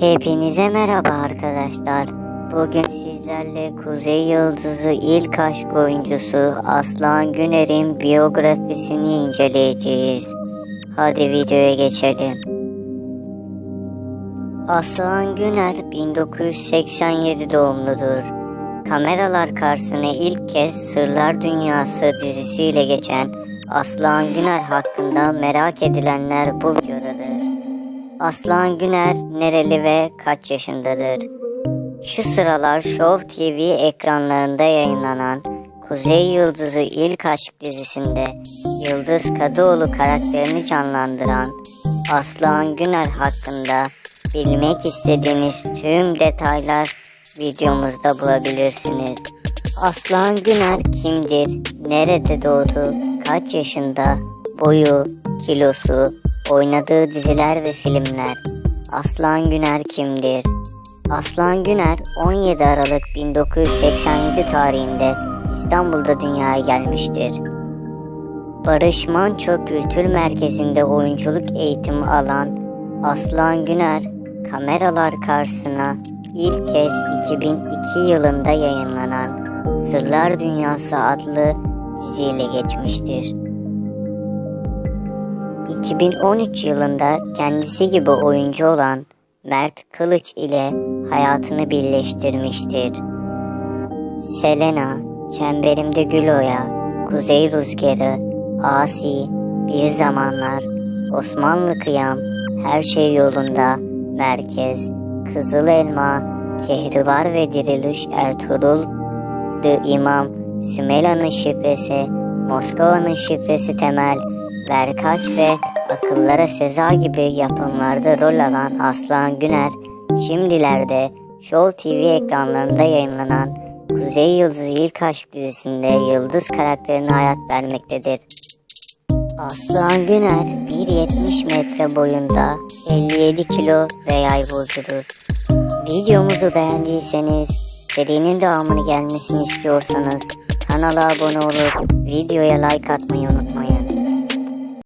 Hepinize merhaba arkadaşlar. Bugün sizlerle Kuzey Yıldızı ilk aşk oyuncusu Aslan Güner'in biyografisini inceleyeceğiz. Hadi videoya geçelim. Aslan Güner 1987 doğumludur. Kameralar karşısına ilk kez Sırlar Dünyası dizisiyle geçen Aslan Güner hakkında merak edilenler bu. Aslan Güner nereli ve kaç yaşındadır? Şu sıralar Show TV ekranlarında yayınlanan Kuzey Yıldızı İlk Aşk dizisinde Yıldız Kadıoğlu karakterini canlandıran Aslan Güner hakkında bilmek istediğiniz tüm detaylar videomuzda bulabilirsiniz. Aslan Güner kimdir? Nerede doğdu? Kaç yaşında? Boyu, kilosu, oynadığı diziler ve filmler. Aslan Güner kimdir? Aslan Güner 17 Aralık 1987 tarihinde İstanbul'da dünyaya gelmiştir. Barış Manço Kültür Merkezi'nde oyunculuk eğitimi alan Aslan Güner kameralar karşısına ilk kez 2002 yılında yayınlanan Sırlar Dünyası adlı diziyle geçmiştir. 2013 yılında kendisi gibi oyuncu olan Mert Kılıç ile hayatını birleştirmiştir. Selena, Çemberimde Gül Oya, Kuzey Rüzgarı, Asi, Bir Zamanlar, Osmanlı Kıyam, Her Şey Yolunda, Merkez, Kızıl Elma, Kehribar ve Diriliş Ertuğrul, The İmam, Sümela'nın şifresi, Moskova'nın şifresi Temel, Verkaç ve Akıllara Seza gibi yapımlarda rol alan Aslan Güner, şimdilerde Show TV ekranlarında yayınlanan Kuzey Yıldızı İlk Aşk dizisinde Yıldız karakterine hayat vermektedir. Aslan Güner 1.70 metre boyunda 57 kilo ve yay burcudur. Videomuzu beğendiyseniz serinin devamını gelmesini istiyorsanız kanala abone olup videoya like atmayı unutmayın.